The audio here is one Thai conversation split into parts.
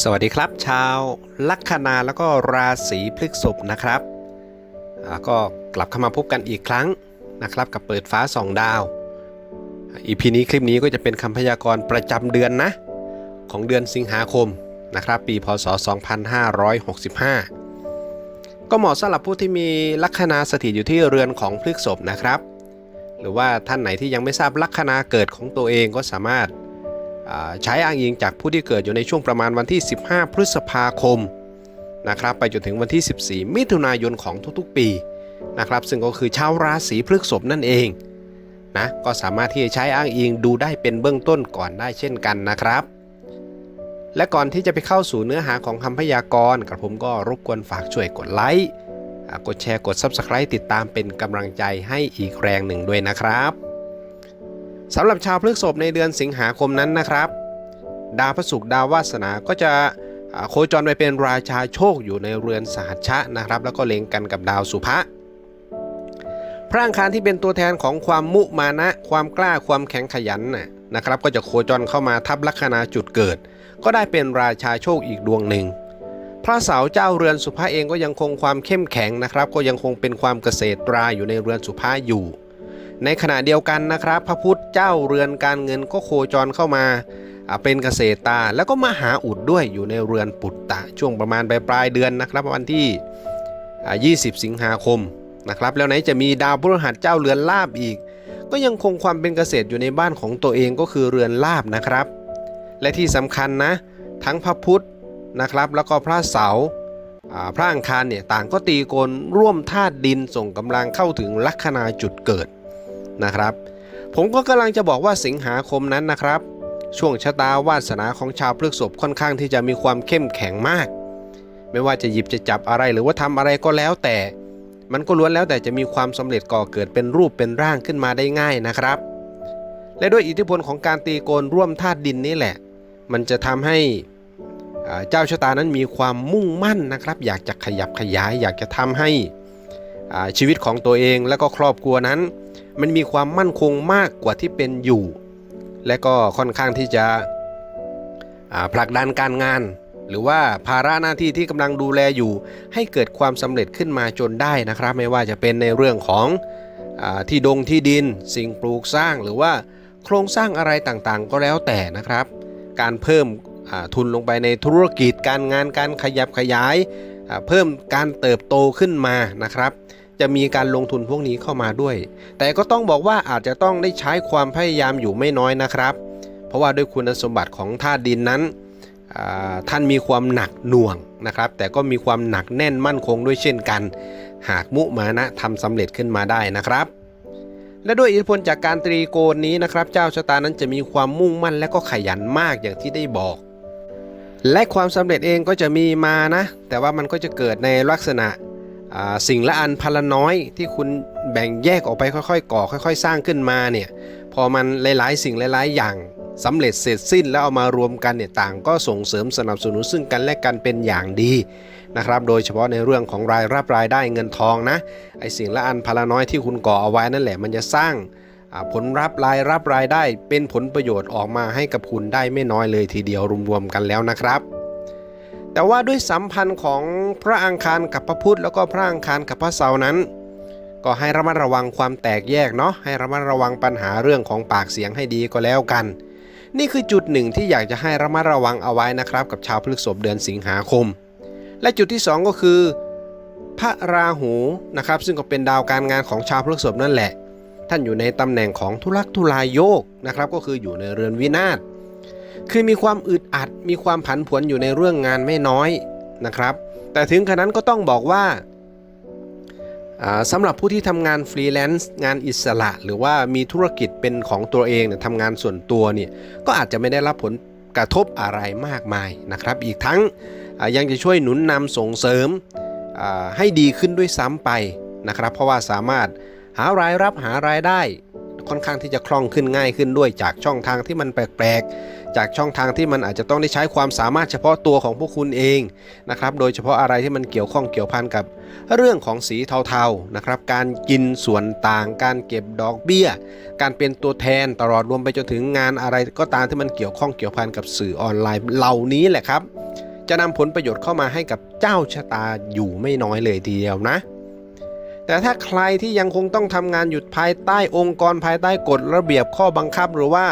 สวัสดีครับ ชาวลัคนาแล้วก็ราศีพฤษภนะครับ ก็กลับเข้ามาพบกันอีกครั้งนะครับ กับเปิดฟ้าสองดาวอีพีนี้คลิปนี้ก็จะเป็นคำพยากรณ์ประจำเดือนนะ ของเดือนสิงหาคมนะครับ ปีพศ 2565 ก็เหมาะสำหรับผู้ที่มีลัคนาสถิตอยู่ที่เรือนของพฤษภนะครับ หรือว่าท่านไหนที่ยังไม่ทราบลัคนาเกิดของตัวเองก็สามารถ ใช้อ้างอิงจากผู้ที่เกิดอยู่ในช่วงประมาณวันที่ 15 พฤษภาคมนะครับไปจนถึงวันที่ 14 มิถุนายนของทุกๆปีนะครับซึ่งก็คือชาวราศีพฤษภนั่นเองนะก็สามารถที่จะใช้อ้างอิงดูได้เป็นเบื้องต้นก่อนได้เช่นกันนะครับ และก่อนที่จะไปเข้าสู่เนื้อหาของคำพยากรณ์กระผมก็รบกวนฝากช่วยกดไลค์กดแชร์กด Subscribe ติดตามเป็นกำลังใจให้อีกแรงหนึ่งด้วยนะครับ สำหรับชาวพฤกษภในเดือนสิงหาคมนั้นนะครับ ดาวพระศุกร์ดาววาสนาก็จะโคจรไปเป็นราชาโชคอยู่ในเรือนสหัชชะนะครับ แล้วก็เล็งกันกับดาวสุภะพระอังคารที่เป็นตัวแทนของความมุมานะ ความกล้าความแข็งขยันนะครับ ก็จะโคจรเข้ามาทับลัคนาจุดเกิด ก็ได้เป็นราชาโชคอีกดวงหนึ่ง พระเสาร์เจ้าเรือนสุภะเองก็ยังคงความเข้มแข็งนะครับ ก็ยังคงเป็นความเกษตรราอยู่ในเรือนสุภะอยู่ ในขณะเดียวกันนะครับ พระพุทธเจ้าเรือนการเงินก็โคจรเข้ามาเป็นเกษตรตาแล้วก็มาหาอุดด้วยอยู่ในเรือนปุตตะช่วงประมาณปลายปลายเดือนนะครับวันที่อ่า20 สิงหาคมนะครับแล้วไหนจะมีดาวพฤหัสเจ้าเรือนลาบอีก ก็ยังคงความเป็นเกษตรอยู่ในบ้านของตัวเองก็คือเรือนลาบนะครับ และที่สำคัญนะ ทั้งพระพุทธนะครับ แล้วก็พระเสาพระอังคารเนี่ยต่างก็ตีโกนร่วมธาตุดินส่งกำลังเข้าถึงลัคนาจุดเกิด นะครับ ผมก็กำลังจะบอกว่าสิงหาคมนั้นนะครับ ช่วงชะตาวาสนาของชาวพฤษภค่อนข้างที่จะมีความเข้มแข็งมาก ไม่ว่าจะหยิบจะจับอะไรหรือว่าทำอะไรก็แล้วแต่ มันก็ล้วนแล้วแต่จะมีความสำเร็จก่อเกิดเป็นรูปเป็นร่างขึ้นมาได้ง่ายนะครับ และด้วยอิทธิพลของการตีโกนร่วมธาตุดินนี่แหละ มันจะทำให้เจ้าชะตานั้นมีความมุ่งมั่นนะครับ อยากจะขยับขยาย อยากจะทำให้ชีวิตของตัวเองและก็ครอบครัวนั้น มันมีความมั่นคงมากกว่าที่เป็นอยู่ และก็ค่อนข้างที่จะผลักดันการงาน หรือว่าภาระหน้าที่ที่กำลังดูแลอยู่ ให้เกิดความสำเร็จขึ้นมาจนได้นะครับ ไม่ว่าจะเป็นในเรื่องของอที่ดงที่ดิน สิ่งปลูกสร้างหรือว่าโครงสร้างอะไรต่างๆ ก็แล้วแต่นะครับ การเพิ่มทุนลงไปในธุรกิจการงานการขยับขยาย เพิ่มการเติบโตขึ้นมานะครับ จะมีการลงทุนพวกนี้เข้ามาด้วย แต่ก็ต้องบอกว่าอาจจะต้องได้ใช้ความพยายามอยู่ไม่น้อยนะครับ เพราะว่าด้วยคุณสมบัติของธาตุดินนั้นท่านมีความหนักหน่วงนะครับ แต่ก็มีความหนักแน่นมั่นคงด้วยเช่นกัน หากมุมานะทำสำเร็จขึ้นมาได้นะครับ และด้วยอิทธิพลจากการตรีโกณนี้นะครับ เจ้าชะตานั้นจะมีความมุ่งมั่นและก็ขยันมากอย่างที่ได้บอก และความสำเร็จเองก็จะมีมานะ แต่ว่ามันก็จะเกิดในลักษณะ สิ่งละอันพนละน้อยที่คุณแบ่งแยกออกไปค่อยๆ ก่อ ค่อย ๆ สร้างขึ้นมาเนี่ยพอมันหลายๆ สิ่งหลายๆ อย่างสำเร็จเสร็จสิ้นแล้วเอามารวมกันเนี่ยต่างก็ส่งเสริมสนับสนุนซึ่งกันและกันเป็นอย่างดีนะครับ โดยเฉพาะในเรื่องของรายรับรายได้เงินทองนะไอสิ่งละอันพนละน้อยที่คุณก่อเอาไว้นั่นแหละมันจะสร้างผลรับรายรับรายได้เป็นผลประโยชน์ออกมาให้กับคุณได้ไม่น้อยเลยทีเดียวรวมๆกันแล้วนะครับ แต่ว่าด้วยสัมพันธ์ของพระอังคารกับพระพุธแล้วก็พระอังคารกับพระเสาร์นั้น ก็ให้ระมัดระวังความแตกแยกเนาะให้ระมัดระวังปัญหาเรื่องของปากเสียงให้ดีก็แล้วกัน นี่คือจุดหนึ่งที่อยากจะให้ระมัดระวังเอาไว้นะครับ กับชาวพฤษภเดือนสิงหาคม และจุดที่ 2 ก็คือ พระราหูนะครับ ซึ่งก็เป็นดาวการงานของชาวพฤษภนั่นแหละ ท่านอยู่ในตำแหน่งของทุลักทุลายโยกนะครับก็คืออยู่ในเรือนวินาศ คือมีความอึดอัด มีความผันผวนอยู่ในเรื่องงานไม่น้อยนะครับ แต่ถึงขนาดนั้นก็ต้องบอกว่าสำหรับผู้ที่ทำงานฟรีแลนซ์งานอิสระ หรือว่ามีธุรกิจเป็นของตัวเองเนี่ยทำงานส่วนตัวเนี่ยก็อาจจะไม่ได้รับผลกระทบอะไรมากมายนะครับ อีกทั้งยังจะช่วยหนุนนำส่งเสริมให้ดีขึ้นด้วยซ้ำไปนะครับ เพราะว่าสามารถหารายรับหารายได้ ค่อนข้างที่จะคล่องขึ้นง่ายขึ้นด้วยจากช่องทางที่มันแปลกๆ จากช่องทางที่มันอาจจะต้องได้ใช้ความสามารถเฉพาะตัวของพวกคุณเองนะครับ โดยเฉพาะอะไรที่มันเกี่ยวข้องเกี่ยวพันกับเรื่องของสีเทาๆนะครับ การกินส่วนต่าง การเก็บดอกเบี้ย การเป็นตัวแทนตลอดรวมไปจนถึงงานอะไรก็ตามที่มันเกี่ยวข้องเกี่ยวพันกับสื่อออนไลน์เหล่านี้แหละครับ จะนำผลประโยชน์เข้ามาให้กับเจ้าชะตาอยู่ไม่น้อยเลยทีเดียวนะ แต่ถ้าใครที่ยังคงต้องทำงานอยู่ภายใต้องค์กรภายใต้กฎระเบียบข้อบังคับหรือว่า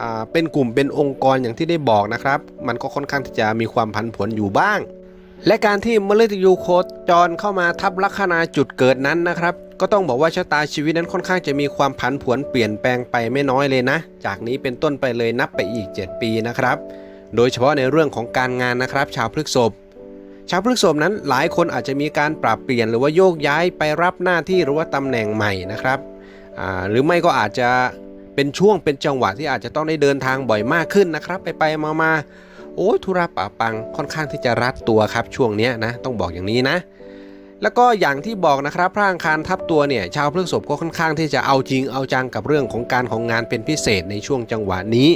อ่าเป็นกลุ่มเป็นองค์กรอย่างที่ได้บอกนะครับ มันก็ค่อนข้างที่จะมีความผันผวนอยู่บ้าง และการที่มฤตยูโคจรเข้ามาทับลัคนาจุดเกิดนั้นนะครับ ก็ต้องบอกว่าชะตาชีวิตนั้นค่อนข้างจะมีความผันผวนเปลี่ยนแปลงไปไม่น้อยเลยนะ จากนี้เป็นต้นไปเลยนับไปอีก 7 ปีนะครับ โดยเฉพาะในเรื่องของการงานนะครับ ชาวพฤกษภ ชาวพฤกษภนั้นหลายคนอาจจะมีการปรับเปลี่ยนหรือว่าโยกย้ายไปรับหน้าที่หรือว่าตำแหน่งใหม่นะครับหรือไม่ก็อาจจะเป็นช่วงเป็นจังหวะที่อาจจะต้องได้เดินทางบ่อยมากขึ้นนะครับ ไปไปมามาโอ้ยธุระป่าปังค่อนข้างที่จะรัดตัวครับช่วงนี้นะต้องบอกอย่างนี้นะ แล้วก็อย่างที่บอกนะครับพระอังคารทับตัวเนี่ยชาวพฤกษภก็ค่อนข้างที่จะเอาจริงเอาจังกับเรื่องของการของงานเป็นพิเศษในช่วงจังหวะนี้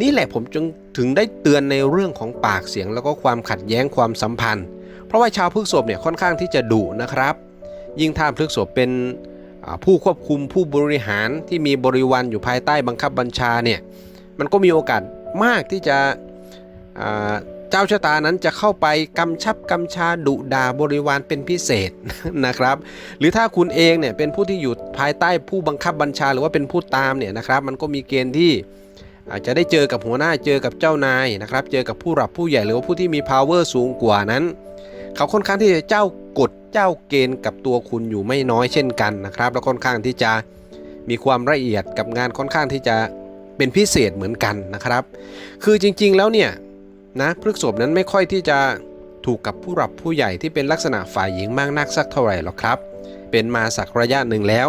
นี่แหละผมจึงถึงได้เตือนในเรื่องของปากเสียง แล้วก็ความขัดแย้งความสัมพันธ์ เพราะว่าชาวพฤกษภเนี่ยค่อนข้างที่จะดุนะครับ ยิ่งถ้าพฤกษภเป็นผู้ควบคุมผู้บริหารที่มีบริวารอยู่ภายใต้บังคับบัญชาเนี่ยมันก็มีโอกาสมากที่จะเจ้าชะตานั้นจะเข้าไปกำชับกำชาดุด่าบริวารเป็นพิเศษนะครับ หรือถ้าคุณเองเนี่ยเป็นผู้ที่อยู่ภายใต้ผู้บังคับบัญชาหรือว่าเป็นผู้ตามเนี่ยนะครับ มันก็มีเกณฑ์ที่ อาจจะได้เจอกับหัวหน้าเจอกับเจ้านายนะครับ เจอกับผู้หลับผู้ใหญ่หรือว่าผู้ที่มี power สูงกว่านั้น เขาค่อนข้างที่จะเจ้ากฎเจ้าเกณฑ์กับตัวคุณอยู่ไม่น้อยเช่นกันนะครับ แล้วค่อนข้างที่จะมีความละเอียดกับงานค่อนข้างที่จะเป็นพิเศษเหมือนกันนะครับ คือจริงๆแล้วเนี่ยนะพฤกษภนั้นไม่ค่อยที่จะถูกกับผู้หลับผู้ใหญ่ที่เป็นลักษณะฝ่ายหญิงมากนักสักเท่าไหร่หรอกครับ เป็นมาสักระยะหนึ่งแล้ว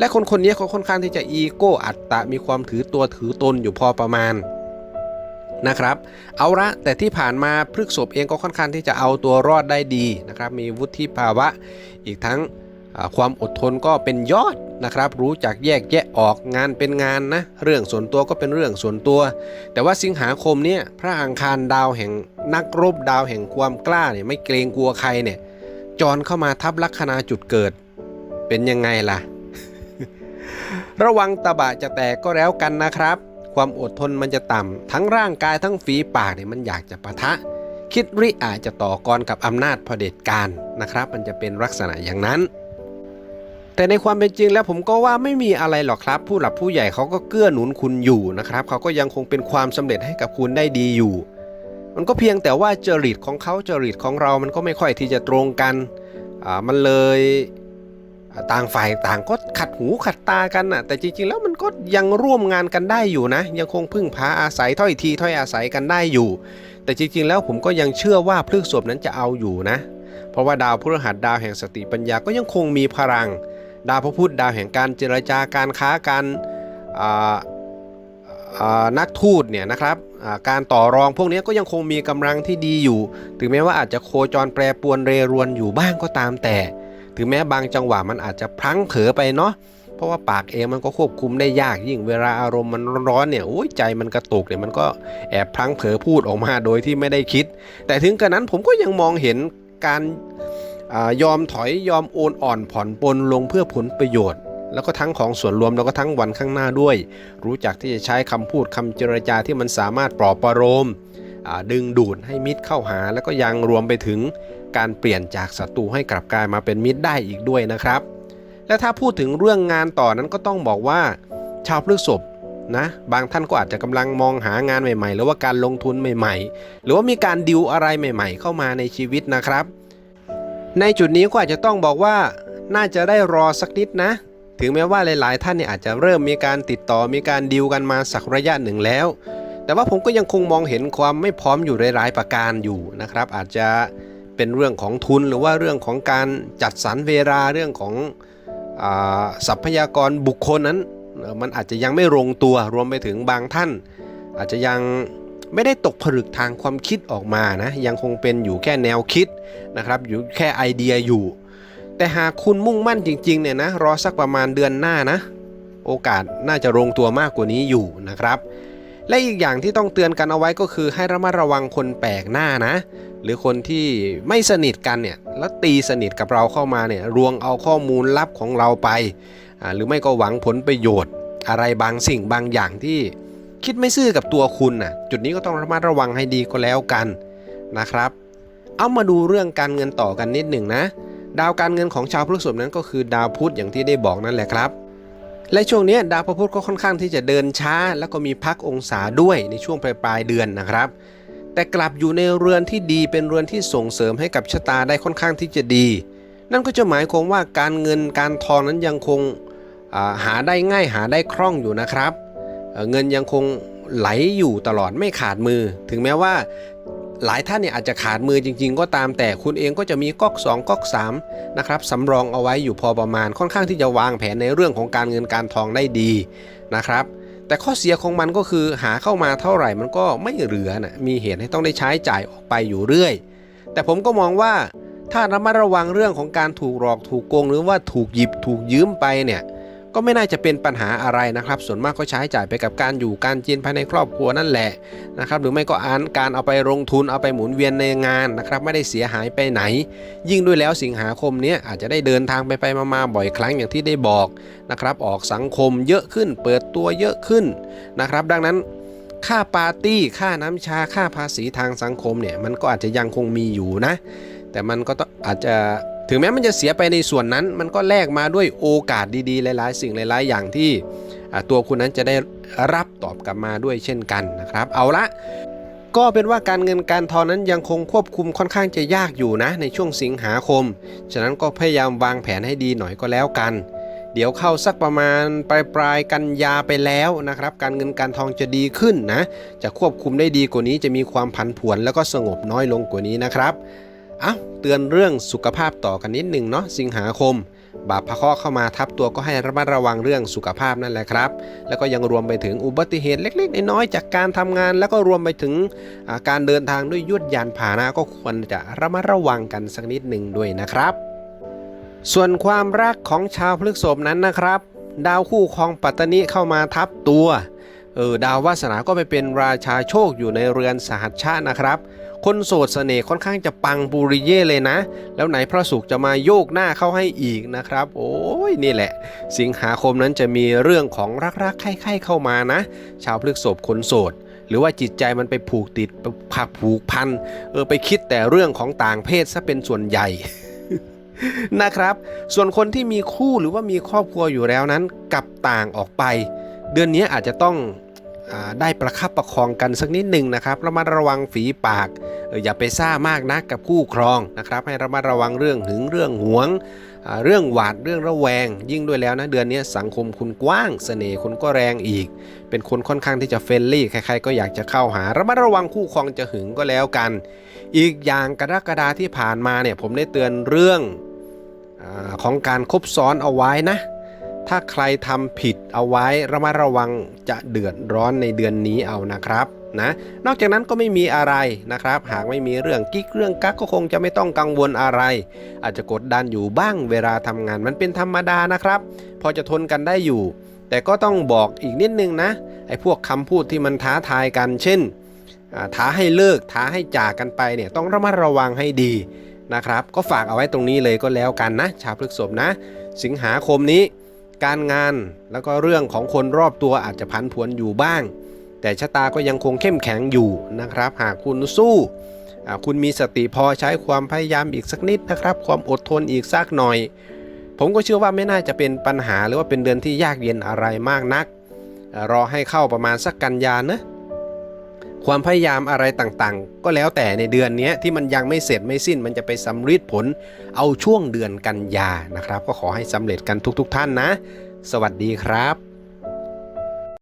และคนคนนี้เขาค่อนข้างที่จะอีโก้อัตตะมีความถือตัวถือตนอยู่พอประมาณนะครับ เอาละแต่ที่ผ่านมาพฤกษบเองก็ค่อนข้างที่จะเอาตัวรอดได้ดีนะครับ มีวุฒิภาวะ อีกทั้งความอดทนก็เป็นยอดนะครับ รู้จักแยกแยะออกงานเป็นงานนะ เรื่องส่วนตัวก็เป็นเรื่องส่วนตัว แต่ว่าสิงหาคมเนี่ยพระอังคารดาวแห่งนักรบดาวแห่งความกล้าเนี่ยไม่เกรงกลัวใครเนี่ยจรเข้ามาทับลัคนาจุดเกิด เป็นยังไงล่ะ ระวังตะบะจะแตกก็แล้วกันนะครับ ความอดทนมันจะต่ำทั้งร่างกายทั้งฝีปากเนี่ยมันอยากจะปะทะ คิดริอาจจะต่อกรกับอำนาจเผด็จการนะครับ มันจะเป็นลักษณะอย่างนั้น แต่ในความเป็นจริงแล้วผมก็ว่าไม่มีอะไรหรอกครับ ผู้หลักผู้ใหญ่เขาก็เกื้อหนุนคุณอยู่นะครับเขาก็ยังคงเป็นความสำเร็จให้กับคุณได้ดีอยู่ มันก็เพียงแต่ว่าจริตของเขาจริตของเรามันก็ไม่ค่อยที่จะตรงกันอ่ามันเลย ต่างฝ่ายต่างก็ขัดหูขัดตากันน่ะแต่จริงๆ แล้วมันก็ยังร่วมงานกันได้อยู่นะ ยังคงพึ่งพาอาศัยถ้อยทีถ้อยอาศัยกันได้อยู่ แต่จริงๆ แล้วผมก็ยังเชื่อว่าพฤกษบนั้นจะเอาอยู่นะ เพราะว่าดาวพฤหัสดาวแห่งสติปัญญาก็ยังคงมีพลัง ดาวพระพุธดาวแห่งการเจรจาการค้าการนักทูตเนี่ยนะครับการต่อรองพวกนี้ก็ยังคงมีกำลังที่ดีอยู่ ถึงแม้ว่าอาจจะโคจรแปรปรวนเรรวนอยู่บ้างก็ตามแต่ ถึงแม้บางจังหวะมันอาจจะพลั้งเผลอไปเนาะเพราะว่าปากเองมันก็ควบคุมได้ยากยิ่งเวลาอารมณ์มันร้อนเนี่ยโอ้ยใจมันกระตุกเนี่ยมันก็แอบพลั้งเผลอพูดออกมาโดยที่ไม่ได้คิด แต่ถึงกระนั้นผมก็ยังมองเห็นการอยอมถอยยอมโอนอ่อนผ่อนปลนลงเพื่อผลประโยชน์แล้วก็ทั้งของส่วนรวมแล้วก็ทั้งวันข้างหน้าด้วย รู้จักที่จะใช้คำพูดคำเจรจาที่มันสามารถปลอบประโลมดึงดูดให้มิตรเข้าหา แล้วก็ยังรวมไปถึง การเปลี่ยนจากศัตรูให้กลับกลายมาเป็นมิตรได้อีกด้วยนะครับ และถ้าพูดถึงเรื่องงานต่อนั้นก็ต้องบอกว่า ชาวพฤษภนะบางท่านก็อาจจะกำลังมองหางานใหม่ ๆ หรือว่าการลงทุนใหม่ ๆ หรือว่ามีการดิวอะไรใหม่ ๆ เข้ามาในชีวิตนะครับ ในจุดนี้ก็อาจจะต้องบอกว่าน่าจะได้รอสักนิดนะ ถึงแม้ว่าหลาย ๆ ท่านเนี่ยอาจจะเริ่มมีการติดต่อมีการดิวกันมาสักระยะหนึ่งแล้ว แต่ว่าผมก็ยังคงมองเห็นความไม่พร้อมอยู่หลายๆประการอยู่นะครับ อาจจะ เป็นเรื่องของทุนหรือว่าเรื่องของการจัดสรรเวลาเรื่องของอทรัพยากรบุคคลนั้น มันอาจจะยังไม่ลงตัวรวมไปถึงบางท่าน อาจจะยังไม่ได้ตกผลึกทางความคิดออกมานะยังคงเป็นอยู่แค่แนวคิดนะครับอยู่แค่ไอเดียอยู่ แต่หากคุณมุ่งมั่นจริงๆเนี่ยนะรอสักประมาณเดือนหน้านะ โอกาสน่าจะลงตัวมากกว่านี้อยู่นะครับและอีกอย่างที่ต้องเตือนกันเอาไว้ก็คือให้ระมัดระวังคนแปลกหน้านะ หรือคนที่ไม่สนิทกันเนี่ยแล้วตีสนิทกับเราเข้ามาเนี่ยรวงเอาข้อมูลลับของเราไป หรือไม่ก็หวังผลประโยชน์ อะไรบางสิ่งบางอย่างที่คิดไม่ซื่อกับตัวคุณน่ะจุดนี้ก็ต้องระมัดระวังให้ดีก็แล้วกันนะครับ เอามาดูเรื่องการเงินต่อกันนิดหนึ่งนะ ดาวการเงินของชาวพฤษภนั้นก็คือดาวพุธอย่างที่ได้บอกนั่นแหละครับ และช่วงนี้ดาวพระพุธก็ค่อนข้างที่จะเดินช้า แล้วก็มีพักองศาด้วยในช่วงปลายปลายเดือนนะครับ แต่กลับอยู่ในเรือนที่ดีเป็นเรือนที่ส่งเสริมให้กับชะตาได้ค่อนข้างที่จะดี นั่นก็จะหมายความว่าการเงินการทองนั้นยังคงาหาได้ง่ายหาได้คล่องอยู่นะครับเเงินยังคงไหลอยู่ตลอดไม่ขาดมือ ถึงแม้ว่าหลายท่านเนี่ยอาจจะขาดมือจริง ๆ ก็ตามแต่คุณเองก็จะมีก๊อก 2ก๊อก3นะครับสำรองเอาไว้อยู่พอประมาณค่อนข้างที่จะวางแผนในเรื่องของการเงินการทองได้ดีนะครับ แต่ข้อเสียของมันก็คือหาเข้ามาเท่าไหร่มันก็ไม่เหลือนะมีเหตุให้ต้องได้ใช้จ่ายออกไปอยู่เรื่อย แต่ผมก็มองว่าถ้าระมัดระวังเรื่องของการถูกหลอกถูกโกงหรือว่าถูกหยิบถูกยืมไปเนี่ย ก็ไม่น่าจะเป็นปัญหาอะไรนะครับ ส่วนมากก็ใช้จ่ายไปกับการอยู่การกินภายในครอบครัวนั่นแหละนะครับ หรือไม่ก็อ่านการเอาไปลงทุนเอาไปหมุนเวียนในงานนะครับ ไม่ได้เสียหายไปไหน ยิ่งด้วยแล้วสิงหาคมเนี้ยอาจจะได้เดินทางไปไปมามาบ่อยครั้งอย่างที่ได้บอกนะครับ ออกสังคมเยอะขึ้น เปิดตัวเยอะขึ้นนะครับ ดังนั้นค่าปาร์ตี้ค่าน้ำชาค่าภาษีทางสังคมเนี่ยมันก็อาจจะยังคงมีอยู่นะ แต่มันก็อาจจะ ถึงแม้มันจะเสียไปในส่วนนั้น มันก็แลกมาด้วยโอกาสดีๆ หลายๆ สิ่งหลายๆ อย่างที่ตัวคุณนั้นจะได้รับตอบกลับมาด้วยเช่นกันนะครับ เอาละก็เป็นว่าการเงินการทองนั้นยังคงควบคุมค่อนข้างจะยากอยู่นะ ในช่วงสิงหาคม ฉะนั้นก็พยายามวางแผนให้ดีหน่อยก็แล้วกัน เดี๋ยวเข้าสักประมาณปลายปลายกันยาไปแล้วนะครับ การเงินการทองจะดีขึ้นนะ จะควบคุมได้ดีกว่านี้จะมีความผันผวนแล้วก็สงบน้อยลงกว่านี้นะครับ เอ้าเตือนเรื่องสุขภาพต่อกันนิดหนึ่งเนาะสิงหาคม บาปพระเคราะห์เข้ามาทับตัวก็ให้ระมัดระวังเรื่องสุขภาพนั่นแหละครับ แล้วก็ยังรวมไปถึงอุบัติเหตุเล็กๆน้อยๆจากการทำงาน แล้วก็รวมไปถึงการเดินทางด้วยยวดยานพาหนะก็ควรจะระมัดระวังกันสักนิดหนึ่งด้วยนะครับส่วนความรักของชาวพฤกษภนั้นนะครับ ดาวคู่ครองปัตตนิเข้ามาทับตัวเออดาววาสนาก็ไปเป็นราชาโชคอยู่ในเรือนสหัชชาตินะครับ คนโสดเสน่ห์ค่อนข้างจะปังปุริเย่เลยนะ แล้วไหนพระศุกร์จะมาโยกหน้าเข้าให้อีกนะครับ โอ้ยนี่แหละ สิงหาคมนั้นจะมีเรื่องของรักๆใคร่ๆเข้ามานะ ชาวพฤษภคนโสดหรือว่าจิตใจมันไปผูกติดผักผูกพันเออไปคิดแต่เรื่องของต่างเพศซะเป็นส่วนใหญ่นะครับ ส่วนคนที่มีคู่หรือว่ามีครอบครัวอยู่แล้วนั้นกลับต่างออกไป เดือนนี้อาจจะต้อง ได้ประคับประคองกันสักนิดหนึ่งนะครับระมัดระวังฝีปากอออย่าไปซ่ามากนักกับคู่ครองนะครับให้ระมัดระวังเรื่องหึงเรื่องหวง เรื่องหวาดเรื่องระแวง ยิ่งด้วยแล้วนะเดือนนี้สังคมคุณกว้างเสน่ห์คุณก็แรงอีก เป็นคนค่อนข้างที่จะเฟรนลี่ใครๆก็อยากจะเข้าหา ระมัดระวังคู่ครองจะหึงก็แล้วกัน อีกอย่างกรกฎาที่ผ่านมาเนี่ยผมได้เตือนเรื่องอของการคบซ้อนเอาไว้นะ ถ้าใครทำผิดเอาไว้ระมัดระวังจะเดือดร้อนในเดือนนี้เอานะครับนะนอกจากนั้นก็ไม่มีอะไรนะครับ หากไม่มีเรื่องกิ๊กเรื่องกักก็คงจะไม่ต้องกังวลอะไร อาจจะกดดันอยู่บ้างเวลาทำงานมันเป็นธรรมดานะครับ พอจะทนกันได้อยู่ แต่ก็ต้องบอกอีกนิดนึงนะไอ้พวกคำพูดที่มันท้าทายกัน เช่นท้าให้เลิกท้าให้จากกันไปเนี่ยต้องระมัดระวังให้ดีนะครับ ก็ฝากเอาไว้ตรงนี้เลยก็แล้วกันนะ ชาวพฤกษภนะ สิงหาคมนี้ การงานแล้วก็เรื่องของคนรอบตัวอาจจะพันผวนอยู่บ้าง แต่ชะตาก็ยังคงเข้มแข็งอยู่นะครับ หากคุณสู้คุณมีสติพอใช้ความพยายามอีกสักนิดนะครับ ความอดทนอีกสักหน่อย ผมก็เชื่อว่าไม่น่าจะเป็นปัญหาหรือว่าเป็นเดือนที่ยากเย็นอะไรมากนัก รอให้เข้าประมาณสักกันยานะ ความพยายามอะไรต่างๆ ก็แล้วแต่ในเดือนนี้ที่มันยังไม่เสร็จไม่สิ้นมันจะไปสำฤทธิ์ผลเอาช่วงเดือนกันยานะครับ ก็ขอให้สำเร็จกันทุกๆท่านนะ สวัสดีครับ